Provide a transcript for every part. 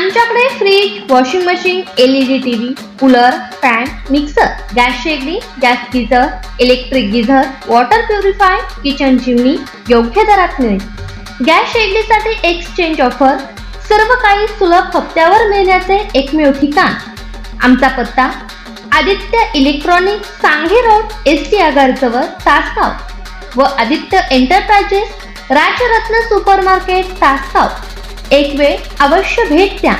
आमच्याकडे fridge washing machine LED TV cooler fan mixer gas शेगडी gas geyser electric geyser water purify kitchen chimney योग्य दरात मिळेल. Gas शेगडीसाठी exchange offer सर्व काही सुलभ हप्त्यावर मिळण्याचे एकमेव ठिकाण. आमचा पत्ता आदित्य इलेक्ट्रॉनिक सांगे रोड एस टी आगार जवळ तासगाव. व Aditya enterprises Rajratna super market Tasgaon. एक वेळ अवश्य भेट द्या.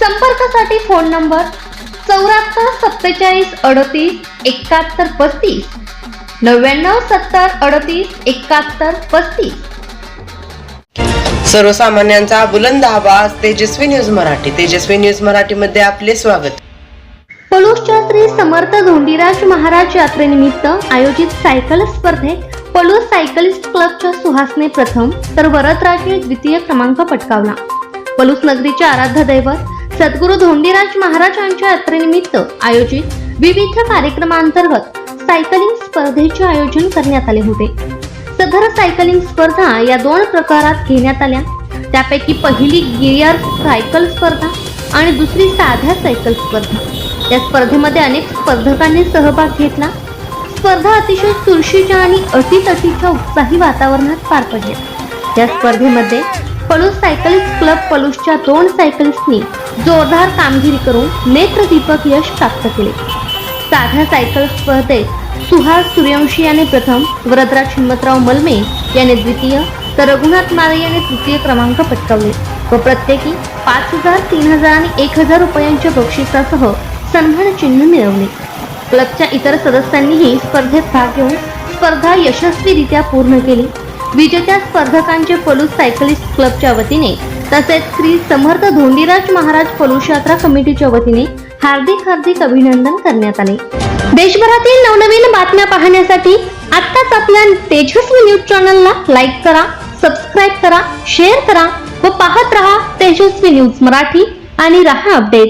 संपर्कासाठी फोन नंबर चौऱ्याहत्तर सत्तेचाळीस अडतीस एकाहत्तर पस्तीस नव्याण्णव सत्तर अडतीस एकाहत्तर पस्तीस. सर्वसामान्यांचा बुलंद आवाज तेजस्वी न्यूज मराठी. तेजस्वी न्यूज मराठीमध्ये आपले स्वागत. पलूसच्या श्री समर्थ धोंडीराज महाराज यात्रेनिमित्त आयोजित सायकल स्पर्धेत पलूस सायकलिस्ट क्लबच्या सुहासने प्रथम तर वरदराजने द्वितीय क्रमांक पटकावला. पलूस नगरीचे आराध्य दैवत सद्गुरू धोंडीराज महाराज यांच्या यात्रेनिमित्त आयोजित विविध कार्यक्रमांतर्गत सायकलिंग स्पर्धेचे आयोजन करण्यात आले होते. सदर सायकलिंग स्पर्धा या दोन प्रकारात घेण्यात आल्या. त्यापैकी पहिली गिअर सायकल स्पर्धा आणि दुसरी साध्या सायकल स्पर्धा. या स्पर्धेमध्ये अनेक स्पर्धकांनी सहभाग घेतला. स्पर्धा अतिशय चुरशीच्या आणि अटीतटीच्या उत्साही वातावरणात पार पडल्या. या स्पर्धेमध्ये पलूस सायकलिस्ट क्लब पलूसच्या दोन सायकलिस्टनी जोरदार कामगिरी करून नेत्रदीपक यश प्राप्त केले. साध्या सायकल स्पर्धेत सुहास सूर्यवंशी याने प्रथम वरदराज हिंमतराव मलमे याने द्वितीय तर रघुनाथ माळे याने तृतीय क्रमांक पटकावले व प्रत्येकी पाच हजार तीन हजार आणि एक हजार रुपयांच्या बक्षिसासह सन्मान चिन्ह मिळवले. क्लबच्या इतर सदस्यांनीही स्पर्धेत भाग घेऊन स्पर्धा यशस्वीरित्या पूर्ण केली. विजेत्या स्पर्धकांचे पलूस सायकलिस्ट क्लबच्या वतीने तसेच श्री समर्थ धोंडीराज महाराज पलूस यात्रा कमिटीच्या वतीने हार्दिक हार्दिक अभिनंदन करण्यात आले. देशभरातील नवनवीन बातम्या पाहण्यासाठी आत्ताच आपल्या तेजस्वी न्यूज चॅनलला लाईक करा सबस्क्राईब करा शेअर करा व पाहत रहा तेजस्वी न्यूज मराठी आणि रहा अपडेट.